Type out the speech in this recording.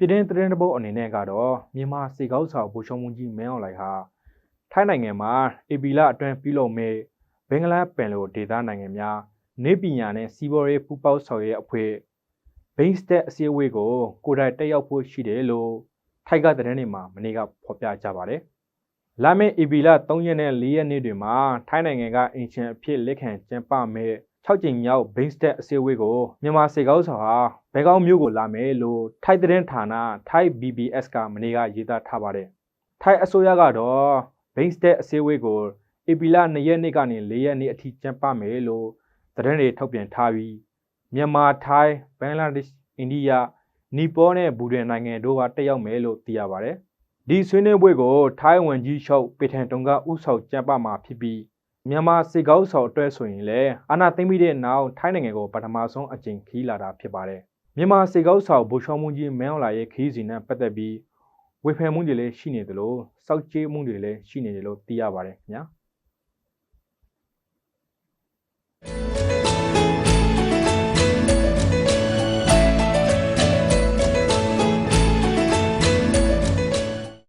ပြည်တွင်းသတင်းတစ်ပုဒ်အနေနဲ့ကတော့မြန်မာစေကောက်ဆောင်ဗိုလ်ချုပ်မှုကြီးမင်းအောင်လှိုင်ဟာထိုင်းနိုင်ငံမှာအေပီလာအတွင်းပြုလုပ်မဲ့ဘင်္ဂလားပင်လိုဒေသနိုင်ငံများနေပညာနဲ့စီးပွားရေးပူးပေါင်းဆောင်ရွက်ရေးအဖွဲ့ဘိန်းစတက်အစည်းအဝေးကိုကိုယ်တိုင်တက်ရောက်ဖို့ရှိတယ်လို့ထိုက်ကသတင်းတွေမှာမနေ့ကဖော်ပြကြပါတယ်။ လာမယ့်အေပီလာ3ရက်နဲ့4ရက်နေ့တွေမှာထိုင်းနိုင်ငံကအင်ရှင်အဖြစ်လက်ခံကျင်းပမဲ့6ကြိမ်မြောက်ဘိန်းစတက်အစည်းအဝေးကိုမြန်မာစေကောက်ဆောင်ဟာဘဲကောင်းမျိုးကိုလာမယ်လို့ထိုက်သတင်းဌာနထိုက် BBS ကမနေ့ကရေးသားထားပါတယ်။ထိုက်အစိုးရကတော့ဘိန်းစတက်အစည်းအဝေးကိုဧပြီလ2ရက်နေ့ကနေ4ရက်နေ့အထိကျင်းပမယ်လို့သတင်းတွေထုတ်ပြန်ထားပြီးမြန်မာထိုင်းဘင်္ဂလားဒေ့ရှ်အိန္ဒိယနီပေါနဲ့ဘူဒန်နိုင်ငံတို့ကတက်ရောက်မယ်လို့သိရပါတယ်။ ဒီဆွေးနွေးပွဲကိုထိုင်းဝန်ကြီးချုပ်ပေထန်တုံကဥဆောင်ကျင်းပမှာဖြစ်ပြီးမြန်မာစစ်ကောက်ဆောင်အတွက်ဆိုရင်လည်းအာဏာသိမ်းပြီးတဲ့နောက်ထိုင်းနိုင်ငံကိုပထမဆုံးအကြိမ်ခီးလာတာဖြစ်ပါတယ်။မြန်မာစစ်ကောက်ဆောင်ဗိုလ်ချုပ်မှုကြီးမင်းအောင်လှိုင်ရဲ့ခီးစဉ်နဲ့ပတ်သက်ပြီးဝေဖန်မှုတွေလည်းရှိနေသလိုစောက်ကြေးမှုတွေလည်းရှိနေတယ်လို့သိရပါတယ်ခင်ဗျာ။